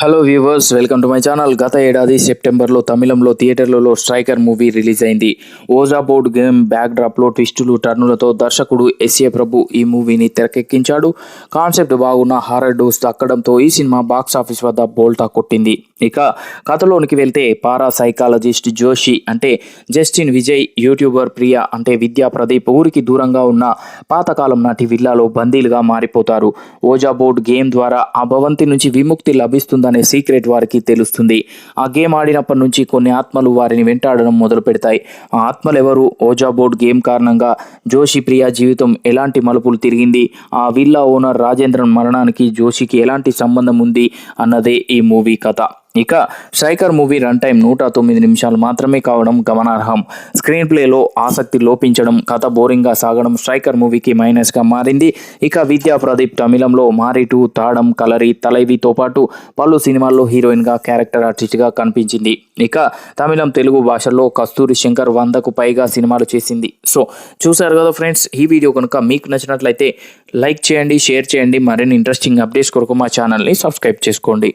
Hello viewers welcome to my channel గత ఏడాది సెప్టెంబర్లో తమిళంలో థియేటర్లలో స్ట్రైకర్ మూవీ రిలీజ్ అయింది. ఓజా బోర్డ్ గేమ్ బ్యాక్ డ్రాప్లో ట్విస్టులు టర్నులతో దర్శకుడు ఎస్ఏ ప్రభు ఈ మూవీని తెరకెక్కించాడు. కాన్సెప్ట్ బాగున్న హారర్ డోస్ దక్కడంతో ఈ సినిమా బాక్స్ ఆఫీస్ వద్ద బోల్టా కొట్టింది. ఇక కథలోనికి వెళ్తే పారా సైకాలజిస్ట్ జోషి అంటే జస్టిన్ విజయ్ యూట్యూబర్ ప్రియా అంటే విద్యా ప్రదీప్ ఊరికి దూరంగా ఉన్న పాతకాలం నాటి విల్లాలో బందీలుగా మారిపోతారు. ఓజా బోర్డ్ గేమ్ ద్వారా ఆ భవంతి నుంచి విముక్తి లభిస్తుందని అనే సీక్రెట్ వారికి తెలుస్తుంది. ఆ గేమ్ ఆడినప్పటి నుంచి కొన్ని ఆత్మలు వారిని వెంటాడడం మొదలు పెడతాయి. ఆ ఆత్మలు ఎవరు ఓజా బోర్డ్ గేమ్ కారణంగా జోషి ప్రియా జీవితం ఎలాంటి మలుపులు తిరిగింది? ఆ విల్లా ఓనర్ రాజేంద్రన్ మరణానికి జోషికి ఎలాంటి సంబంధం ఉంది? అన్నదే ఈ మూవీ కథ. ఇక స్ట్రైకర్ మూవీ రన్ టైం నూట తొమ్మిది నిమిషాలు మాత్రమే కావడం గమనార్హం. స్క్రీన్ ప్లేలో ఆసక్తి లోపించడం కథ బోరింగ్గా సాగడం స్ట్రైకర్ మూవీకి మైనస్గా మారింది. ఇక విద్యా ప్రదీప్ తమిళంలో మారిటు తాడం కలరి తలైవితో పాటు పలు సినిమాల్లో హీరోయిన్గా క్యారెక్టర్ ఆర్టిస్ట్గా కనిపించింది. ఇక తమిళం తెలుగు భాషల్లో కస్తూరి శంకర్ వందకు పైగా సినిమాలు చేసింది. సో చూసారు కదా ఫ్రెండ్స్ ఈ వీడియో కనుక మీకు నచ్చినట్లయితే లైక్ చేయండి షేర్ చేయండి. మరిన్ని ఇంట్రెస్టింగ్ అప్డేట్స్ కొరకు మా ఛానల్ని సబ్స్క్రైబ్ చేసుకోండి.